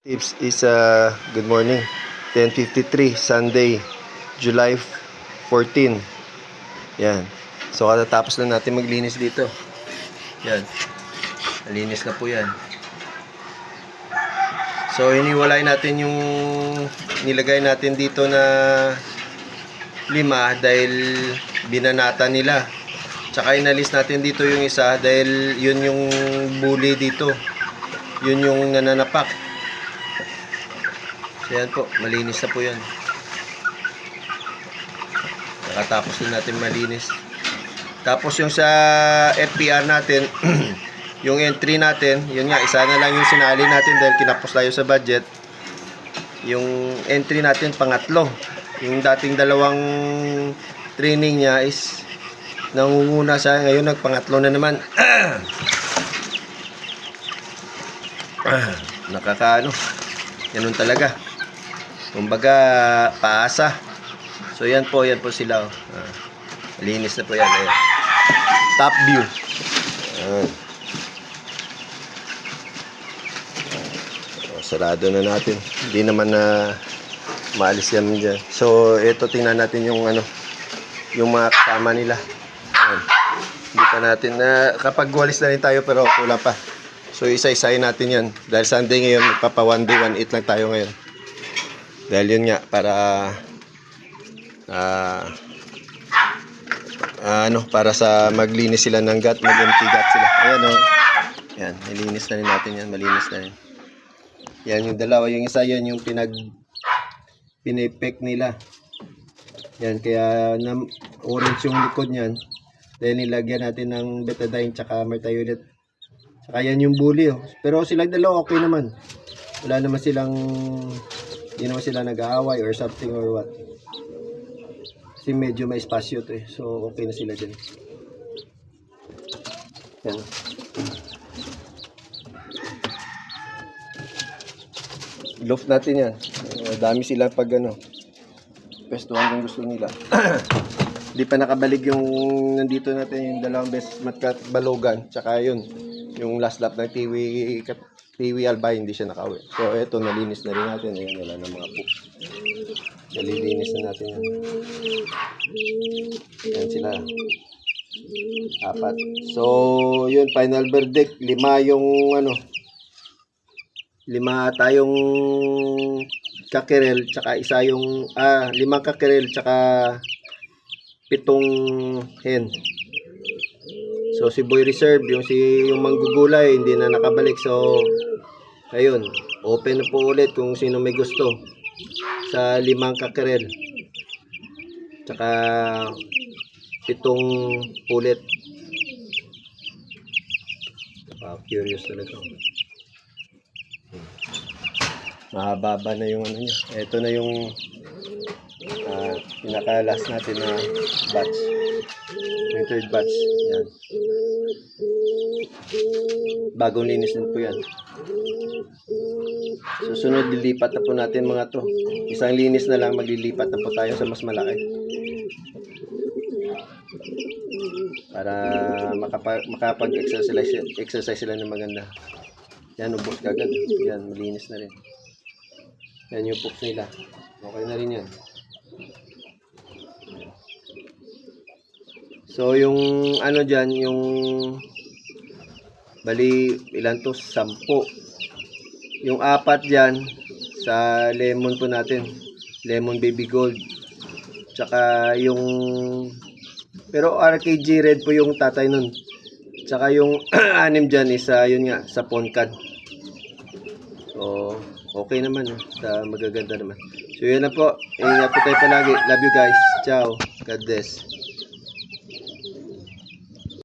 Tips is uh, good morning. 10:53 Sunday, July 14. Yan. So katatapos na natin maglinis dito. Yan. Nalinis na po 'yan. So iniwalay natin yung nilagay natin dito na lima dahil binanata nila. Tsaka inalis natin dito yung isa dahil yun yung bully dito. Yun yung nananapak. So yan po, malinis na po yan. Nakatapos din natin malinis. Tapos yung sa FPR natin, yung entry natin, yun nga, isa na lang yung sinali natin dahil kinapos tayo sa budget. Yung entry natin, pangatlo. Yung dating dalawang training niya is nangunguna siya. Ngayon, nagpangatlo na naman. Nakakaano. Ganun talaga. Kumbaga, paasa. So, yan po, yan po sila. Oh. Ah, malinis na po yan. Ayan. Top view. Ayan. Oh, sarado na natin. Hindi naman na maalis yan dyan. So, ito tingnan natin yung ano, yung mga kasama nila. Ayan. Hindi pa natin na kapag walis na rin tayo pero kulang pa. So isa-isahin natin 'yan. Dahil Sunday ngayon, magpapa one day one eat lang tayo ngayon. Dahil yun nga para ah ah, ano para sa maglinis sila ng gut, mag-empty gut sila. Ayan oh. Yan, nilinis na rin natin 'yan, malinis na rin. Yan yung dalawa, yung isa yan yung pinag pinipek nila. Yan, kaya na, orange yung likod niyan. Then nilagyan natin ng betadine tsaka mertiolet. Tsaka yan yung bully oh. Pero silang dalawa okay naman. Wala naman silang hindi naman sila nag-aaway or something or what. Kasi medyo may espasyo to eh. So okay na sila dyan. Yan. Loft natin yan. Dami sila pag ano. Pestuhan kung gusto nila. Hindi pa nakabalik yung nandito natin yung dalawang best matkat balogan. Tsaka yun, yung last lap ng Tiwi, Tiwi Albay, hindi siya nakauwi. So eto, nalinis na rin natin. Ayan, wala na mga poop. Nalilinis na natin yan. Ayan sila. Apat. So, yun, final verdict. Lima yung ano, lima tayong kakirel, tsaka isa yung, ah, lima kakirel, tsaka pitong hen. So si Boy Reserve, yung si yung manggugulay hindi na nakabalik. So ayun, open na po ulit kung sino may gusto sa limang kakerel. Tsaka pitong pulit. Wow, curious talaga. Mahaba na yung ano niya. Ito na yung ah, pinaka-last natin na batch. Yung third batch. Yan. Bagong linis din po yan. Susunod, dilipat na po natin mga to. Isang linis na lang, maglilipat na po tayo sa mas malaki. Para makapag, makapag-exercise exercise sila ng maganda. Yan, ubos kagad. Yan, malinis na rin. Yan yung poops nila. Okay na rin yan. So, yung ano dyan, yung bali, ilan to? Sampo. Yung apat dyan, sa lemon po natin. Lemon baby gold. Tsaka yung, pero RKG red po yung tatay nun. Tsaka yung anim dyan is, ah, yun nga, sa Poncan. So, okay naman. Eh. Magaganda naman. So, yun na po. Ingat po tayo palagi. Love you guys. Ciao. God bless.